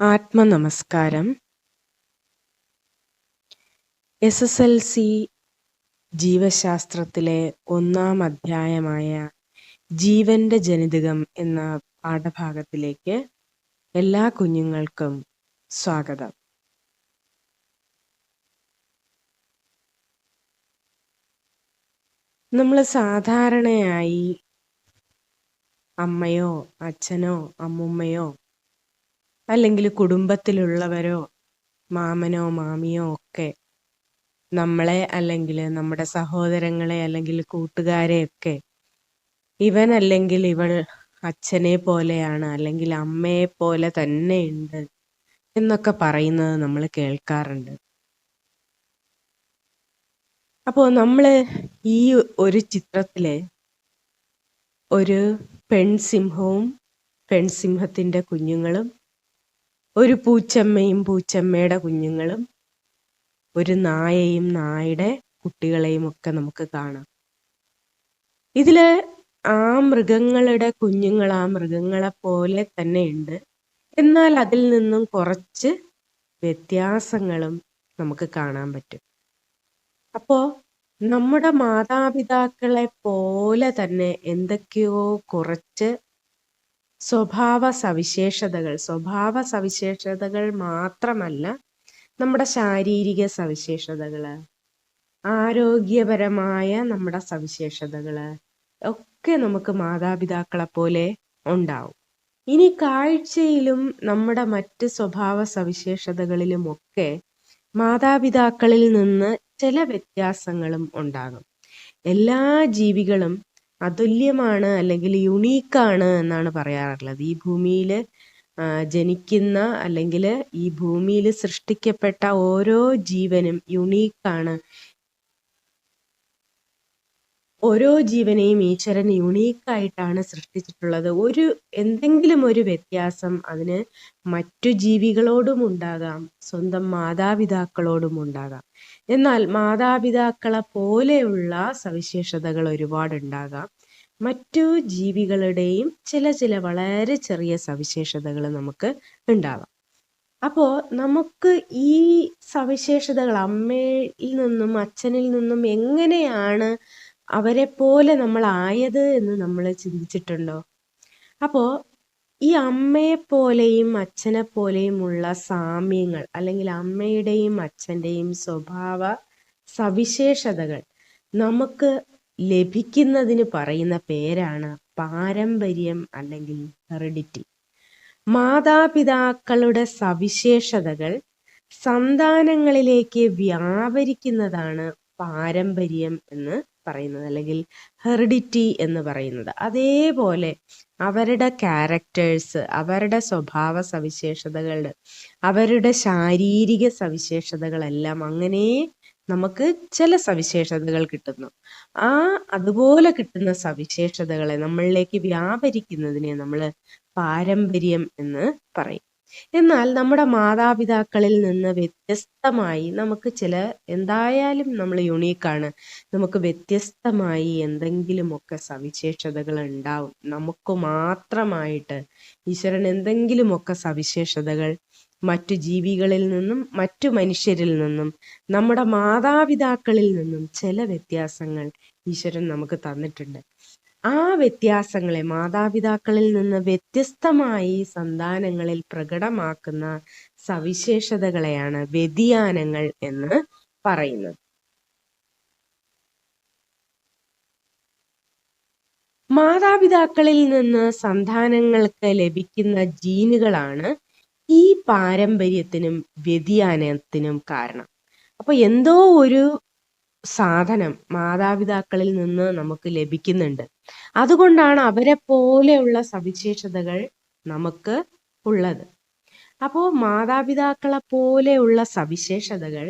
ആത്മനമസ്കാരം. S S L C ജീവശാസ്ത്രത്തിലെ ഒന്നാം അധ്യായമായ ജീവന്റെ ജനിതകം എന്ന പാഠഭാഗത്തിലേക്ക് എല്ലാ കുഞ്ഞുങ്ങൾക്കും സ്വാഗതം. നമ്മൾ സാധാരണയായി അമ്മയോ അച്ഛനോ അമ്മുമ്മയോ അല്ലെങ്കിൽ കുടുംബത്തിലുള്ളവരോ മാമനോ മാമിയോ ഒക്കെ നമ്മളെ അല്ലെങ്കിൽ നമ്മുടെ സഹോദരങ്ങളെ അല്ലെങ്കിൽ കൂട്ടുകാരെയൊക്കെ ഇവൻ അല്ലെങ്കിൽ ഇവൾ അച്ഛനെ പോലെയാണ് അല്ലെങ്കിൽ അമ്മയെ പോലെ തന്നെ ഉണ്ട് എന്നൊക്കെ പറയുന്നത് നമ്മൾ കേൾക്കാറുണ്ട്. അപ്പോൾ നമ്മൾ ഈ ഒരു ചിത്രത്തിലെ ഒരു പെൺസിംഹവും പെൺസിംഹത്തിന്റെ കുഞ്ഞുങ്ങളും ഒരു പൂച്ചമ്മയും പൂച്ചമ്മയുടെ കുഞ്ഞുങ്ങളും ഒരു നായയും നായയുടെ കുട്ടികളെയും ഒക്കെ നമുക്ക് കാണാം. ഇതിൽ ആ മൃഗങ്ങളുടെ കുഞ്ഞുങ്ങൾ ആ മൃഗങ്ങളെ പോലെ തന്നെ ഉണ്ട്. എന്നാൽ അതിൽ നിന്നും കുറച്ച് വ്യത്യാസങ്ങളും നമുക്ക് കാണാൻ പറ്റും. അപ്പോ നമ്മുടെ മാതാപിതാക്കളെ പോലെ തന്നെ എന്തൊക്കെയോ കുറച്ച് സ്വഭാവ സവിശേഷതകൾ. സ്വഭാവ സവിശേഷതകൾ മാത്രമല്ല നമ്മുടെ ശാരീരിക സവിശേഷതകൾ ആരോഗ്യപരമായ നമ്മുടെ സവിശേഷതകൾ ഒക്കെ നമുക്ക് മാതാപിതാക്കളെ പോലെ ഉണ്ടാവും. ഇനി കാഴ്ചയിലും നമ്മുടെ മറ്റ് സ്വഭാവ സവിശേഷതകളിലുമൊക്കെ മാതാപിതാക്കളിൽ നിന്ന് ചില വ്യത്യാസങ്ങളും ഉണ്ടാകും. എല്ലാ ജീവികളും അതുല്യമാണ് അല്ലെങ്കിൽ യുണീക്കാണ് എന്നാണ് പറയാറുള്ളത്. ഈ ഭൂമിയിൽ ജനിക്കുന്ന അല്ലെങ്കിൽ ഈ ഭൂമിയിൽ സൃഷ്ടിക്കപ്പെട്ട ഓരോ ജീവനും യുണീക്കാണ് ഓരോ ജീവനെയും ഈശ്വരൻ യുണീക്കായിട്ടാണ് സൃഷ്ടിച്ചിട്ടുള്ളത്. ഒരു എന്തെങ്കിലും ഒരു വ്യത്യാസം അതിന് മറ്റു ജീവികളോടും ഉണ്ടാകാം. സ്വന്തം മാതാപിതാക്കളോടും ഉണ്ടാകാം. എന്നാൽ മാതാപിതാക്കളെ പോലെയുള്ള സവിശേഷതകൾ ഒരുപാടുണ്ടാകാം. മറ്റു ജീവികളുടെയും ചില ചില വളരെ ചെറിയ സവിശേഷതകൾ നമുക്ക് ഉണ്ടാകാം. അപ്പോൾ നമുക്ക് ഈ സവിശേഷതകൾ അമ്മയിൽ നിന്നും അച്ഛനിൽ നിന്നും എങ്ങനെയാണ് അവരെ പോലെ നമ്മൾ ആയത് എന്ന് നമ്മൾ ചിന്തിച്ചിട്ടുണ്ടോ? അപ്പോൾ ഈ അമ്മയെപ്പോലെയും അച്ഛനെ പോലെയും ഉള്ള സാമ്യങ്ങൾ അല്ലെങ്കിൽ അമ്മയുടെയും അച്ഛന്റെയും സ്വഭാവ സവിശേഷതകൾ നമുക്ക് ലഭിക്കുന്നതിന് പറയുന്ന പേരാണ് പാരമ്പര്യം അല്ലെങ്കിൽ ഹെറിഡിറ്റി. മാതാപിതാക്കളുടെ സവിശേഷതകൾ സന്താനങ്ങളിലേക്ക് വ്യാപരിക്കുന്നതാണ് പാരമ്പര്യം എന്ന് പറയുന്നത് അല്ലെങ്കിൽ ഹെറിഡിറ്റി എന്ന് പറയുന്നത്. അതേപോലെ അവരുടെ ക്യാരക്ടേഴ്സ് അവരുടെ സ്വഭാവ സവിശേഷതകൾ അവരുടെ ശാരീരിക സവിശേഷതകളെല്ലാം അങ്ങനെ നമുക്ക് ചില സവിശേഷതകൾ കിട്ടുന്നു. ആ അതുപോലെ കിട്ടുന്ന സവിശേഷതകളെ നമ്മളിലേക്ക് വ്യാപരിക്കുന്നതിനെ നമ്മൾ പാരമ്പര്യം എന്ന് പറയും. എന്നാൽ നമ്മുടെ മാതാപിതാക്കളിൽ നിന്ന് വ്യത്യസ്തമായി നമുക്ക് ചില എന്തായാലും നമ്മൾ യുണീക്കാണ് നമുക്ക് വ്യത്യസ്തമായി എന്തെങ്കിലുമൊക്കെ സവിശേഷതകൾ ഉണ്ടാവും. നമുക്ക് മാത്രമായിട്ട് ഈശ്വരൻ എന്തെങ്കിലുമൊക്കെ സവിശേഷതകൾ മറ്റു ജീവികളിൽ നിന്നും മറ്റു മനുഷ്യരിൽ നിന്നും നമ്മുടെ മാതാപിതാക്കളിൽ നിന്നും ചില വ്യത്യാസങ്ങൾ ഈശ്വരൻ നമുക്ക് തന്നിട്ടുണ്ട്. ആ വ്യത്യാസങ്ങളെ മാതാപിതാക്കളിൽ നിന്ന് വ്യത്യസ്തമായി സന്താനങ്ങളിൽ പ്രകടമാക്കുന്ന സവിശേഷതകളെയാണ് വ്യതിയാനങ്ങൾ എന്ന് പറയുന്നത്. മാതാപിതാക്കളിൽ നിന്ന് സന്താനങ്ങൾക്ക് ലഭിക്കുന്ന ജീനുകളാണ് ഈ പാരമ്പര്യത്തിനും വ്യതിയാനത്തിനും കാരണം. അപ്പൊ എന്തോ ഒരു സാധനം മാതാപിതാക്കളിൽ നിന്ന് നമുക്ക് ലഭിക്കുന്നുണ്ട്. അതുകൊണ്ടാണ് അവരെ പോലെയുള്ള സവിശേഷതകൾ നമുക്ക് ഉള്ളത്. അപ്പോൾ മാതാപിതാക്കളെ പോലെയുള്ള സവിശേഷതകൾ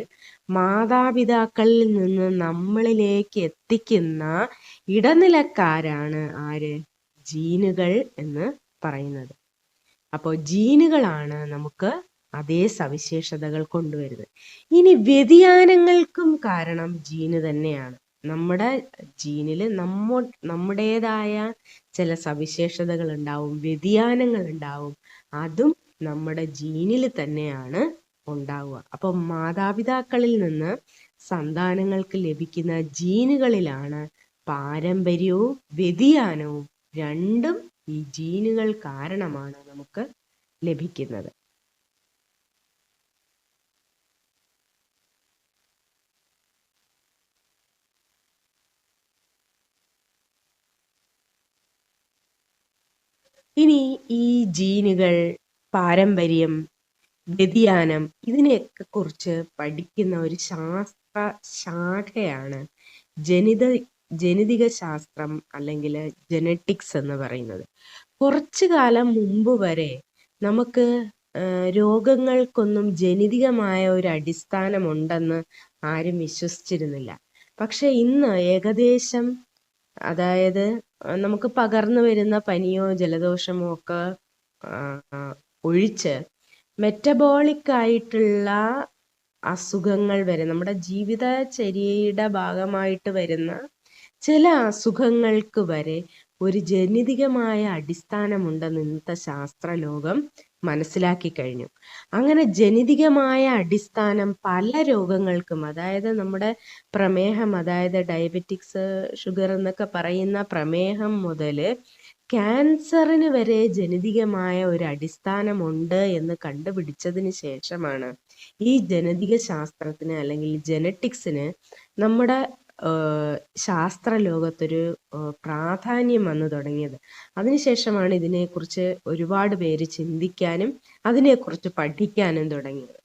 മാതാപിതാക്കളിൽ നിന്ന് നമ്മളിലേക്ക് എത്തിക്കുന്ന ഇടനിലക്കാരാണ് ആര്? ജീനുകൾ എന്ന് പറയുന്നത്. അപ്പോൾ ജീനുകളാണ് നമുക്ക് അതേ സവിശേഷതകൾ കൊണ്ടുവരുന്നത്. ഇനി വ്യതിയാനങ്ങൾക്കും കാരണം ജീന് തന്നെയാണ്. നമ്മുടെ ജീനിൽ നമ്മ നമ്മുടേതായ ചില സവിശേഷതകൾ ഉണ്ടാവും വ്യതിയാനങ്ങൾ ഉണ്ടാവും. അതും നമ്മുടെ ജീനിൽ തന്നെയാണ് ഉണ്ടാവുക. അപ്പോൾ മാതാപിതാക്കളിൽ നിന്ന് സന്താനങ്ങൾക്ക് ലഭിക്കുന്ന ജീനുകളിലാണ് പാരമ്പര്യവും വ്യതിയാനവും രണ്ടും ഈ ജീനുകൾ കാരണമാണ് നമുക്ക് ലഭിക്കുന്നത്. ഇനി ഈ ജീനുകൾ പാരമ്പര്യം വ്യതിയാനം ഇതിനെയൊക്കെ കുറിച്ച് പഠിക്കുന്ന ഒരു ശാസ്ത്ര ശാഖയാണ് ജനിത ജനിതിക ശാസ്ത്രം അല്ലെങ്കിൽ ജനറ്റിക്സ് എന്ന് പറയുന്നത്. കുറച്ചു കാലം മുമ്പ് വരെ നമുക്ക് രോഗങ്ങൾക്കൊന്നും ജനിതികമായ ഒരു അടിസ്ഥാനമുണ്ടെന്ന് ആരും വിശ്വസിച്ചിരുന്നില്ല. പക്ഷെ ഇന്ന് ഏകദേശം അതായത് നമുക്ക് പകർന്നു വരുന്ന പനിയോ ജലദോഷമോ ഒക്കെ ഒഴിച്ച് മെറ്റബോളിക് ആയിട്ടുള്ള അസുഖങ്ങൾ വരെ നമ്മുടെ ജീവിതചര്യയുടെ ഭാഗമായിട്ട് വരുന്ന ചില അസുഖങ്ങൾക്ക് വരെ ഒരു ജനിതകമായ അടിസ്ഥാനമുണ്ടെന്ന് ഇന്നത്തെ ശാസ്ത്രലോകം മനസ്സിലാക്കി കഴിഞ്ഞു. അങ്ങനെ ജനിതികമായ അടിസ്ഥാനം പല രോഗങ്ങൾക്കും അതായത് നമ്മുടെ പ്രമേഹം അതായത് ഡയബറ്റിക്സ് ഷുഗർ എന്നൊക്കെ പറയുന്ന പ്രമേഹം മുതൽ ക്യാൻസറിന് വരെ ജനിതികമായ ഒരു അടിസ്ഥാനമുണ്ട് എന്ന് കണ്ടുപിടിച്ചതിന് ശേഷമാണ് ഈ ജനിതിക ശാസ്ത്രത്തിന് അല്ലെങ്കിൽ ജനറ്റിക്സിന് നമ്മുടെ ശാസ്ത്ര ലോകത്തൊരു പ്രാധാന്യം വന്നു തുടങ്ങിയത്. അതിനുശേഷമാണ് ഇതിനെക്കുറിച്ച് ഒരുപാട് പേര് ചിന്തിക്കാനും അതിനെക്കുറിച്ച് പഠിക്കാനും തുടങ്ങിയത്.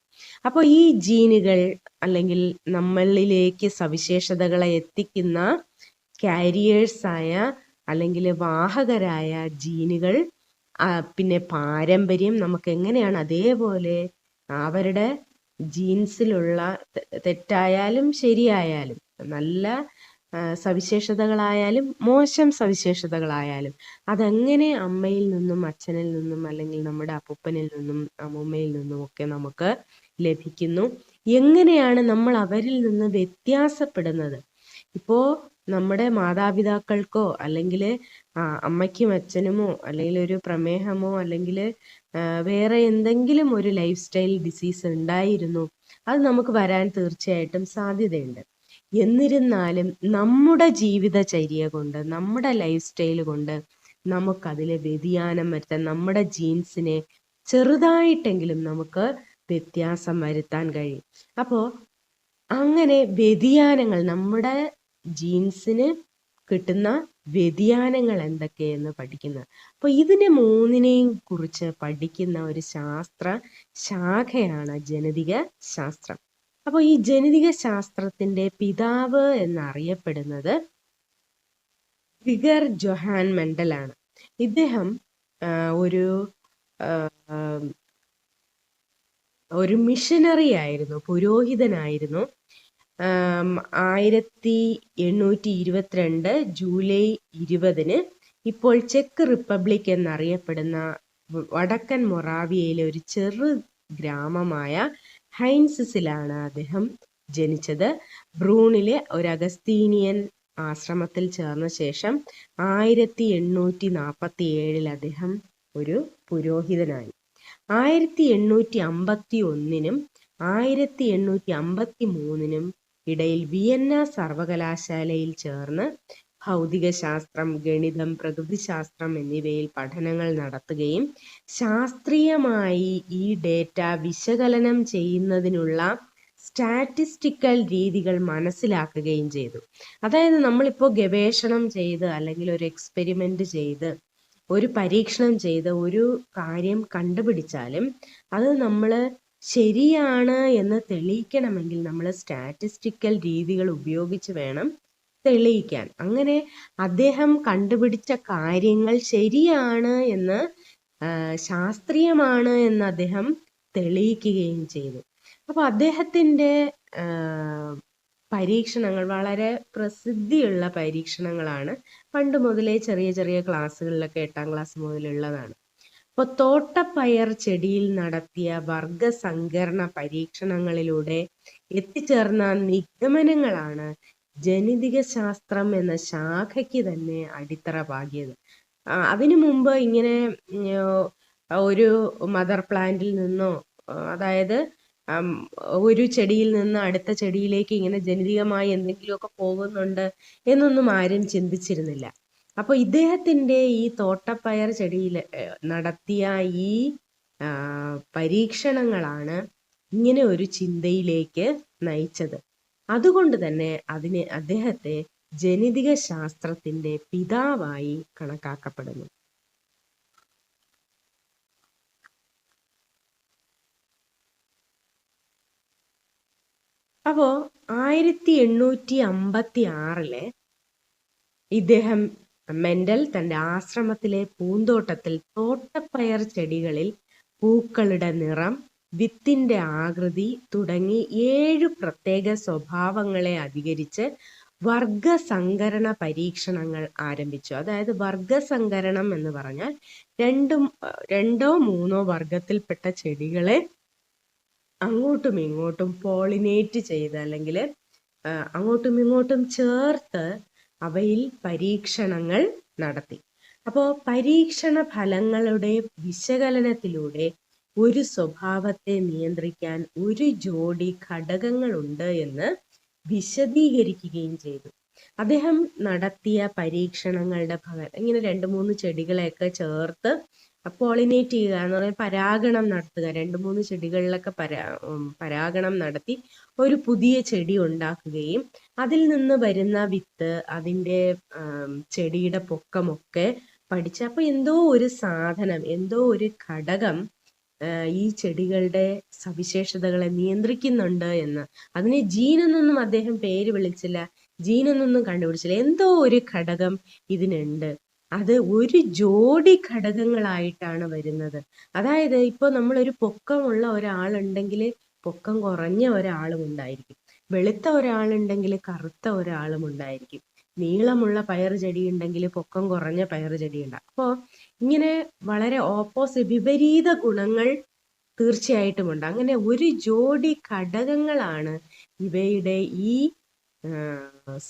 അപ്പോൾ ഈ ജീനുകൾ അല്ലെങ്കിൽ നമ്മളിലേക്ക് സവിശേഷതകളെ എത്തിക്കുന്ന കാരിയേഴ്സായ അല്ലെങ്കിൽ വാഹകരായ ജീനുകൾ പിന്നെ പാരമ്പര്യം നമുക്ക് എങ്ങനെയാണ് അതേപോലെ അവരുടെ ജീൻസിലുള്ള തെറ്റായാലും ശരിയായാലും നല്ല സവിശേഷതകളായാലും മോശം സവിശേഷതകളായാലും. അതെങ്ങനെ അമ്മയിൽ നിന്നും അച്ഛനിൽ നിന്നും അല്ലെങ്കിൽ നമ്മുടെ അപ്പൂപ്പനിൽ നിന്നും അമ്മൂമ്മയിൽ നിന്നും ഒക്കെ നമുക്ക് ലഭിക്കുന്നു? എങ്ങനെയാണ് നമ്മൾ അവരിൽ നിന്ന് വ്യത്യാസപ്പെടുന്നത്? ഇപ്പോ നമ്മുടെ മാതാപിതാക്കൾക്കോ അല്ലെങ്കിൽ അമ്മയ്ക്കും അച്ഛനുമോ അല്ലെങ്കിൽ ഒരു പ്രമേഹമോ അല്ലെങ്കിൽ വേറെ എന്തെങ്കിലും ഒരു ലൈഫ് സ്റ്റൈൽ ഡിസീസ് ഉണ്ടായിരുന്നു അത് നമുക്ക് വരാൻ തീർച്ചയായിട്ടും സാധ്യതയുണ്ട്. എന്നിരുന്നാലും നമ്മുടെ ജീവിതചര്യ കൊണ്ട് നമ്മുടെ ലൈഫ് സ്റ്റൈൽ കൊണ്ട് നമുക്കതിലെ വ്യതിയാനം വരുത്താൻ നമ്മുടെ ജീൻസിനെ ചെറുതായിട്ടെങ്കിലും നമുക്ക് വ്യത്യാസം വരുത്താൻ കഴിയും. അപ്പോൾ അങ്ങനെ വ്യതിയാനങ്ങൾ നമ്മുടെ ജീൻസിന് കിട്ടുന്ന വ്യതിയാനങ്ങൾ എന്തൊക്കെയെന്ന് പഠിക്കുന്നത്. അപ്പോൾ ഇതിനെ മൂന്നിനെയും കുറിച്ച് പഠിക്കുന്ന ഒരു ശാസ്ത്ര ശാഖയാണ് ജനിതക ശാസ്ത്രം അപ്പോൾ ഈ ജനിതക ശാസ്ത്രത്തിന്റെ പിതാവ് എന്നറിയപ്പെടുന്നത് ഫിഗർ ജൊഹാൻ മെൻഡലാണ്. ഇദ്ദേഹം ഒരു ഒരു മിഷനറി ആയിരുന്നു പുരോഹിതനായിരുന്നു. ആയിരത്തി എണ്ണൂറ്റി ഇരുപത്തിരണ്ട് ജൂലൈ ഇരുപതിന് ഇപ്പോൾ ചെക്ക് റിപ്പബ്ലിക് എന്നറിയപ്പെടുന്ന വടക്കൻ മൊറാവിയയിലെ ഒരു ചെറു ഗ്രാമമായ ഹൈൻസിലാണ് അദ്ദേഹം ജനിച്ചത്. ബ്രൂണിലെ ഒരു അഗസ്തീനിയൻ ആശ്രമത്തിൽ ചേർന്ന ശേഷം ആയിരത്തി എണ്ണൂറ്റി നാൽപ്പത്തി ഏഴിൽ അദ്ദേഹം ഒരു പുരോഹിതനായി. ആയിരത്തി എണ്ണൂറ്റി അമ്പത്തി ഒന്നിനും ആയിരത്തി എണ്ണൂറ്റി അമ്പത്തി മൂന്നിനും ഇടയിൽ വിയന്ന സർവകലാശാലയിൽ ചേർന്ന് ഭൗതികശാസ്ത്രം ഗണിതം പ്രകൃതിശാസ്ത്രം എന്നിവയിൽ പഠനങ്ങൾ നടത്തുകയും ശാസ്ത്രീയമായി ഈ ഡേറ്റ വിശകലനം ചെയ്യുന്നതിനുള്ള സ്റ്റാറ്റിസ്റ്റിക്കൽ രീതികൾ മനസ്സിലാക്കുകയും ചെയ്തു. അതായത് നമ്മളിപ്പോൾ ഗവേഷണം ചെയ്ത് അല്ലെങ്കിൽ ഒരു എക്സ്പെരിമെന്റ് ചെയ്ത് ഒരു പരീക്ഷണം ചെയ്ത് ഒരു കാര്യം കണ്ടുപിടിച്ചാലും അത് നമ്മൾ ശരിയാണ് എന്ന് തെളിയിക്കണമെങ്കിൽ നമ്മൾ സ്റ്റാറ്റിസ്റ്റിക്കൽ രീതികൾ ഉപയോഗിച്ച് വേണം തെളിയിക്കാൻ. അങ്ങനെ അദ്ദേഹം കണ്ടുപിടിച്ച കാര്യങ്ങൾ ശരിയാണ് എന്ന് ശാസ്ത്രീയമാണ് എന്ന് അദ്ദേഹം തെളിയിക്കുകയും ചെയ്തു. അപ്പോൾ അദ്ദേഹത്തിന്റെ പരീക്ഷണങ്ങൾ വളരെ പ്രസിദ്ധിയുള്ള പരീക്ഷണങ്ങളാണ്. പണ്ട് മുതലേ ചെറിയ ചെറിയ ക്ലാസ്സുകളിലൊക്കെ എട്ടാം ക്ലാസ് മുതലുള്ളതാണ്. അപ്പോൾ തോട്ടപ്പയർ ചെടിയിൽ നടത്തിയ വർഗസങ്കരണ പരീക്ഷണങ്ങളിലൂടെ എത്തിച്ചേർന്ന നിഗമനങ്ങളാണ് ജനിതക ശാസ്ത്രം എന്ന ശാഖയ്ക്ക് തന്നെ അടിത്തറ പാകിയത്. അതിനു മുമ്പ് ഇങ്ങനെ ഒരു മദർ പ്ലാന്റിൽ നിന്നോ അതായത് ഒരു ചെടിയിൽ നിന്ന് അടുത്ത ചെടിയിലേക്ക് ഇങ്ങനെ ജനിതകമായി എന്തെങ്കിലുമൊക്കെ പോകുന്നുണ്ട് എന്നൊന്നും ആരും ചിന്തിച്ചിരുന്നില്ല. അപ്പോൾ ഇദ്ദേഹത്തിന്റെ ഈ തോട്ടപ്പയർ ചെടിയിൽ നടത്തിയ ഈ പരീക്ഷണങ്ങളാണ് ഇങ്ങനെ ഒരു ചിന്തയിലേക്ക് നയിച്ചത്. അതുകൊണ്ട് തന്നെ അതിനെ അദ്ദേഹത്തെ ജനിതിക ശാസ്ത്രത്തിന്റെ പിതാവായി കണക്കാക്കപ്പെടുന്നു. അപ്പോ ആയിരത്തി എണ്ണൂറ്റി അമ്പത്തി ആറിലെ ഇദ്ദേഹം മെൻഡൽ തന്റെ ആശ്രമത്തിലെ പൂന്തോട്ടത്തിൽ തോട്ടപ്പയർ ചെടികളിൽ പൂക്കളുടെ നിറം വിത്തിന്റെ ആകൃതി തുടങ്ങി ഏഴ് പ്രത്യേക സ്വഭാവങ്ങളെ അധികരിച്ച് വർഗസങ്കരണ പരീക്ഷണങ്ങൾ ആരംഭിച്ചു. അതായത് വർഗസങ്കരണം എന്ന് പറഞ്ഞാൽ രണ്ടും രണ്ടോ മൂന്നോ വർഗത്തിൽപ്പെട്ട ചെടികളെ അങ്ങോട്ടും ഇങ്ങോട്ടും പോളിനേറ്റ് ചെയ്ത് അല്ലെങ്കിൽ അങ്ങോട്ടും ഇങ്ങോട്ടും ചേർത്ത് അവയിൽ പരീക്ഷണങ്ങൾ നടത്തി. അപ്പോൾ പരീക്ഷണ ഫലങ്ങളുടെ വിശകലനത്തിലൂടെ ഒരു സ്വഭാവത്തെ നിയന്ത്രിക്കാൻ ഒരു ജോഡി ഘടകങ്ങളുണ്ട് എന്ന് വിശദീകരിക്കുകയും ചെയ്തു. അദ്ദേഹം നടത്തിയ പരീക്ഷണങ്ങളുടെ ഭാഗം ഇങ്ങനെ രണ്ട് മൂന്ന് ചെടികളെയൊക്കെ ചേർത്ത് പോളിനേറ്റ് ചെയ്യുക എന്ന് പറഞ്ഞാൽ പരാഗണം നടത്തുക. രണ്ട് മൂന്ന് ചെടികളിലൊക്കെ പരാ പരാഗണം നടത്തി ഒരു പുതിയ ചെടി ഉണ്ടാക്കുകയും അതിൽ നിന്ന് വരുന്ന വിത്ത് അതിന്റെ ചെടിയുടെ പൊക്കമൊക്കെ പഠിച്ച് അപ്പോൾ എന്തോ ഒരു സാധനം എന്തോ ഒരു ഘടകം ഈ ചെടികളുടെ സവിശേഷതകളെ നിയന്ത്രിക്കുന്നുണ്ട് എന്ന്. അതിനെ ജീനെന്നൊന്നും അദ്ദേഹം പേര് വിളിച്ചില്ല. ജീനെന്നൊന്നും കണ്ടുപിടിച്ചില്ല. എന്തോ ഒരു ഘടകം ഇതിനുണ്ട്. അത് ഒരു ജോഡി ഘടകങ്ങളായിട്ടാണ് വരുന്നത്. അതായത് ഇപ്പൊ നമ്മളൊരു പൊക്കമുള്ള ഒരാളുണ്ടെങ്കിൽ പൊക്കം കുറഞ്ഞ ഒരാളും ഉണ്ടായിരിക്കും. വെളുത്ത ഒരാളുണ്ടെങ്കിൽ കറുത്ത ഒരാളും ഉണ്ടായിരിക്കും. നീളമുള്ള പയർ ചെടി ഉണ്ടെങ്കിൽ പൊക്കം കുറഞ്ഞ പയർ ചെടി ഉണ്ടാകും അപ്പോൾ ഇങ്ങനെ വളരെ ഓപ്പോസിറ്റ് വിപരീത ഗുണങ്ങൾ തീർച്ചയായിട്ടും ഉണ്ട്. അങ്ങനെ ഒരു ജോഡി ഘടകങ്ങളാണ് ഇവയുടെ ഈ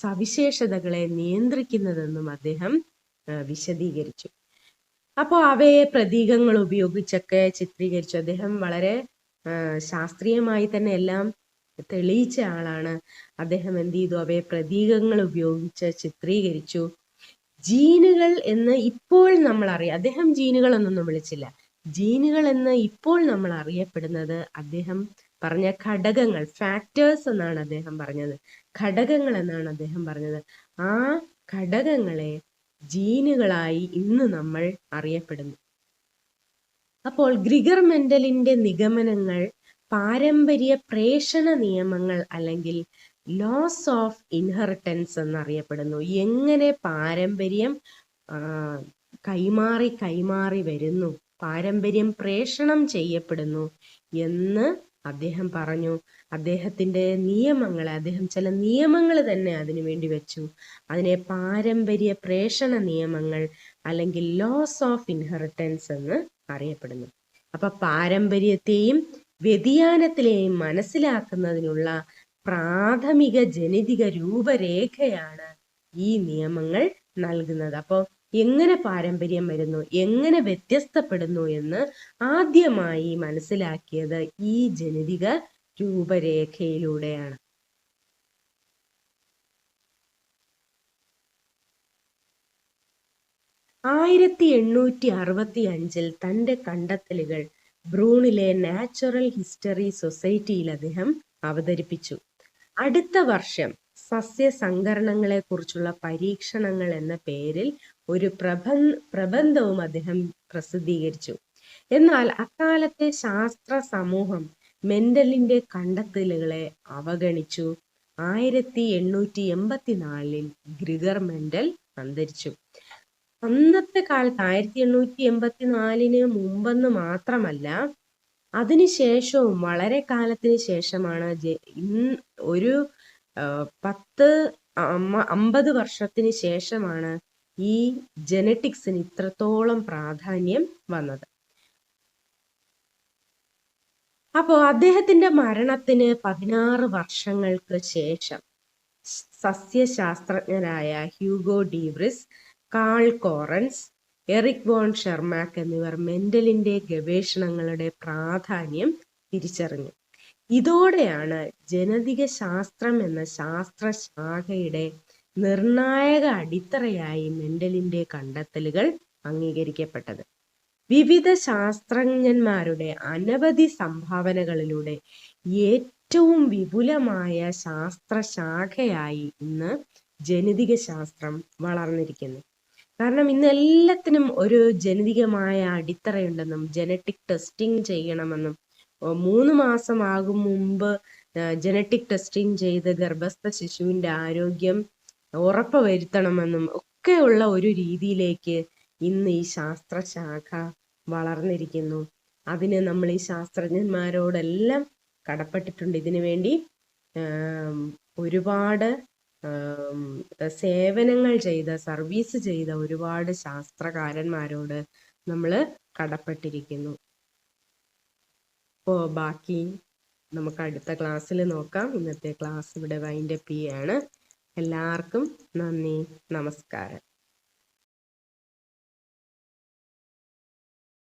സവിശേഷതകളെ നിയന്ത്രിക്കുന്നതെന്നും അദ്ദേഹം വിശദീകരിച്ചു. അപ്പോൾ അവയെ പ്രതീകങ്ങൾ ഉപയോഗിച്ചൊക്കെ ചിത്രീകരിച്ചു. അദ്ദേഹം വളരെ ശാസ്ത്രീയമായി തന്നെ എല്ലാം തെളിയിച്ച ആളാണ്. അദ്ദേഹം എന്ത് ചെയ്തു? അവയെ പ്രതീകങ്ങൾ ഉപയോഗിച്ച് ചിത്രീകരിച്ചു. ജീനുകൾ എന്ന് ഇപ്പോൾ നമ്മൾ അറിയാം അദ്ദേഹം ജീനുകൾ എന്നൊന്നും വിളിച്ചില്ല. ജീനുകൾ എന്ന് ഇപ്പോൾ നമ്മൾ അറിയപ്പെടുന്നത് അദ്ദേഹം പറഞ്ഞ ഘടകങ്ങൾ ഫാക്ടേഴ്സ് എന്നാണ് അദ്ദേഹം പറഞ്ഞത്. ഘടകങ്ങൾ എന്നാണ് അദ്ദേഹം പറഞ്ഞത്. ആ ഘടകങ്ങളെ ജീനുകളായി ഇന്ന് നമ്മൾ അറിയപ്പെടുന്നു. അപ്പോൾ ഗ്രിഗർ മെന്റലിന്റെ നിഗമനങ്ങൾ പാരമ്പര്യ പ്രേഷണ നിയമങ്ങൾ അല്ലെങ്കിൽ ലോസ് ഓഫ് ഇൻഹെറിറ്റൻസ് എന്നറിയപ്പെടുന്നു. എങ്ങനെ പാരമ്പര്യം കൈമാറി കൈമാറി വരുന്നു? പാരമ്പര്യം പ്രേഷണം ചെയ്യപ്പെടുന്നു എന്ന് അദ്ദേഹം പറഞ്ഞു. അദ്ദേഹത്തിന്റെ നിയമങ്ങൾ അദ്ദേഹം ചില നിയമങ്ങൾ തന്നെ അതിനു വേണ്ടി വെച്ചു. അതിനെ പാരമ്പര്യ പ്രേഷണ നിയമങ്ങൾ അല്ലെങ്കിൽ ലോസ് ഓഫ് ഇൻഹെറിറ്റൻസ് എന്ന് അറിയപ്പെടുന്നു. അപ്പൊ പാരമ്പര്യത്തെയും വ്യതിയാനത്തിലെയും മനസ്സിലാക്കുന്നതിനുള്ള പ്രാഥമിക ജനിതിക രൂപരേഖയാണ് ഈ നിയമങ്ങൾ നൽകുന്നത്. അപ്പോൾ എങ്ങനെ പാരമ്പര്യം വരുന്നു? എങ്ങനെ വ്യത്യസ്തപ്പെടുന്നു എന്ന് ആദ്യമായി മനസ്സിലാക്കിയത് ഈ ജനിതിക രൂപരേഖയിലൂടെയാണ്. ആയിരത്തി എണ്ണൂറ്റി അറുപത്തി അഞ്ചിൽ തന്റെ കണ്ടെത്തലുകൾ ബ്രൂണിലെ നാച്ചുറൽ ഹിസ്റ്ററി സൊസൈറ്റിയിൽ അദ്ദേഹം അവതരിപ്പിച്ചു. അടുത്ത വർഷം സസ്യസങ്കരണങ്ങളെ കുറിച്ചുള്ള പരീക്ഷണങ്ങൾ എന്ന പേരിൽ ഒരു പ്രബ പ്രബന്ധവും അദ്ദേഹം പ്രസിദ്ധീകരിച്ചു. എന്നാൽ അക്കാലത്തെ ശാസ്ത്ര സമൂഹം മെന്റലിന്റെ കണ്ടെത്തലുകളെ അവഗണിച്ചു. ആയിരത്തി എണ്ണൂറ്റി എൺപത്തിനാലിൽ ഗ്രിഗർ മെന്റൽ അന്തരിച്ചു. അന്നത്തെ കാലത്ത് ആയിരത്തി എണ്ണൂറ്റി എൺപത്തി നാലിന് മുമ്പെന്ന് മാത്രമല്ല അതിനുശേഷവും വളരെ കാലത്തിന് ശേഷമാണ് ഒരു പത്ത് അമ്പത് വർഷത്തിന് ശേഷമാണ് ഈ ജനറ്റിക്സിന് ഇത്രത്തോളം പ്രാധാന്യം വന്നത്. അപ്പോൾ അദ്ദേഹത്തിന്റെ മരണത്തിന് പതിനാറ് വർഷങ്ങൾക്ക് ശേഷം സസ്യശാസ്ത്രജ്ഞരായ Hugo de Vries Carl Correns Erich von Tschermak എന്നിവർ മെന്റലിന്റെ ഗവേഷണങ്ങളുടെ പ്രാധാന്യം തിരിച്ചറിഞ്ഞു. ഇതോടെയാണ് ജനതിക ശാസ്ത്രം എന്ന ശാസ്ത്രശാഖയുടെ നിർണായക അടിത്തറയായി മെന്റലിന്റെ കണ്ടെത്തലുകൾ അംഗീകരിക്കപ്പെട്ടത്. വിവിധ ശാസ്ത്രജ്ഞന്മാരുടെ അനവധി സംഭാവനകളിലൂടെ ഏറ്റവും വിപുലമായ ശാസ്ത്രശാഖയായി ഇന്ന് ജനിതക ശാസ്ത്രം വളർന്നിരിക്കുന്നു. കാരണം ഇന്ന് എല്ലാത്തിനും ഒരു ജനിതകമായ അടിത്തറയുണ്ടെന്നും ജനറ്റിക് ടെസ്റ്റിംഗ് ചെയ്യണമെന്നും മൂന്ന് മാസമാകും മുമ്പ് ജനറ്റിക് ടെസ്റ്റിംഗ് ചെയ്ത് ഗർഭസ്ഥ ശിശുവിന്റെ ആരോഗ്യം ഉറപ്പ് വരുത്തണമെന്നും ഒക്കെയുള്ള ഒരു രീതിയിലേക്ക് ഇന്ന് ഈ ശാസ്ത്രശാഖ വളർന്നിരിക്കുന്നു. അതിന് നമ്മൾ ഈ ശാസ്ത്രജ്ഞന്മാരോടെല്ലാം കടപ്പെട്ടിട്ടുണ്ട്. ഇതിനു വേണ്ടി ഒരുപാട് സേവനങ്ങൾ ചെയ്ത സർവീസ് ചെയ്ത ഒരുപാട് ശാസ്ത്രകാരന്മാരോട് നമ്മൾ കടപ്പെട്ടിരിക്കുന്നു. അപ്പോൾ ബാക്കി നമുക്ക് അടുത്ത ക്ലാസ്സിൽ നോക്കാം. ഇന്നത്തെ ക്ലാസ് ഇവിടെ വൈൻഡപ്പ് ചെയ്യാണ്. എല്ലാവർക്കും നന്ദി നമസ്കാരം.